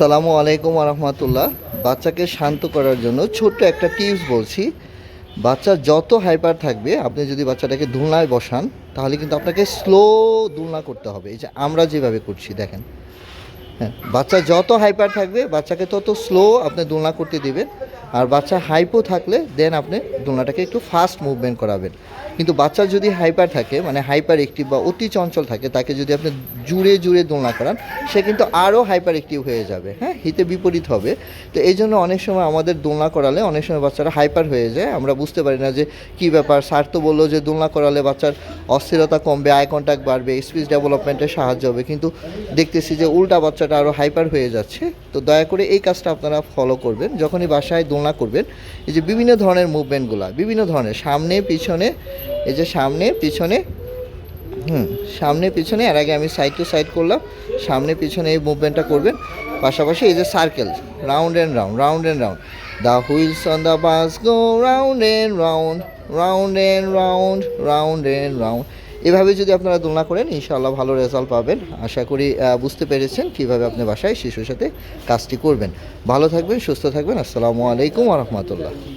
আসসালামু আলাইকুম আরহামতুল্লাহ। বাচ্চাকে শান্ত করার জন্য ছোট্ট একটা টিপস বলছি। বাচ্চা যত হাইপার থাকবে, আপনি যদি বাচ্চাটাকে দোলনায় বসান, তাহলে কিন্তু আপনাকে স্লো দোলনা করতে হবে। এই যে আমরা যেভাবে করছি, দেখেন। হ্যাঁ বাচ্চা যত হাইপার থাকবে, বাচ্চাকে তত স্লো আপনি দুলনা করতে দিবেন। আর বাচ্চা হাইপো থাকলে দেন আপনি দোলনাটাকে একটু ফাস্ট মুভমেন্ট করাবেন। কিন্তু বাচ্চা যদি হাইপার থাকে মানে হাইপার অ্যাক্টিভ বা অতি চঞ্চল থাকে, তাকে যদি আপনি জুড়ে জুড়ে দোলনা করান, সে কিন্তু আরও হাইপার অ্যাক্টিভ হয়ে যাবে হ্যাঁ? হিতে বিপরীত হবে। তো এই জন্য অনেক সময় আমাদের দোলনা করালে অনেক সময় বাচ্চারা হাইপার হয়ে যায়। আমরা বুঝতে পারি না যে কী ব্যাপার। স্যার তো বলল যে দোলনা করালে বাচ্চার অস্থিরতা কমবে আই কন্ট্যাক্ট বাড়বে স্পিচ ডেভেলপমেন্টে সাহায্য হবে। কিন্তু দেখতেছি যে উল্টা বাচ্চাটা আরও হাইপার হয়ে যাচ্ছে। তো দয়া করে এই কাজটা আপনারা ফলো করবেন। যখনই বাসায় দোলনা করবেন, এই যে বিভিন্ন ধরনের মুভমেন্টগুলো বিভিন্ন ধরনের, সামনে, পিছনে, এই যে সামনে, পিছনে, হুম, সামনে, পিছনে, এর আগে আমি সাইড টু সাইড করলাম, সামনে, পিছনে এই মুভমেন্টটা করবেন, পাশাপাশি এই যে circle round and round round and round the wheels on the bus go round and round round and round round and round এভাবে যদি আপনারা তুলনা করেন, ইনশাআল্লাহ ভালো রেজাল্ট পাবেন। আশা করি বুঝতে পেরেছেন কীভাবে আপনি বাসায় শিশুর সাথে কাজটি করবেন। ভালো থাকবেন, সুস্থ থাকবেন। আসসালামু আলাইকুম রহমতুল্লাহ।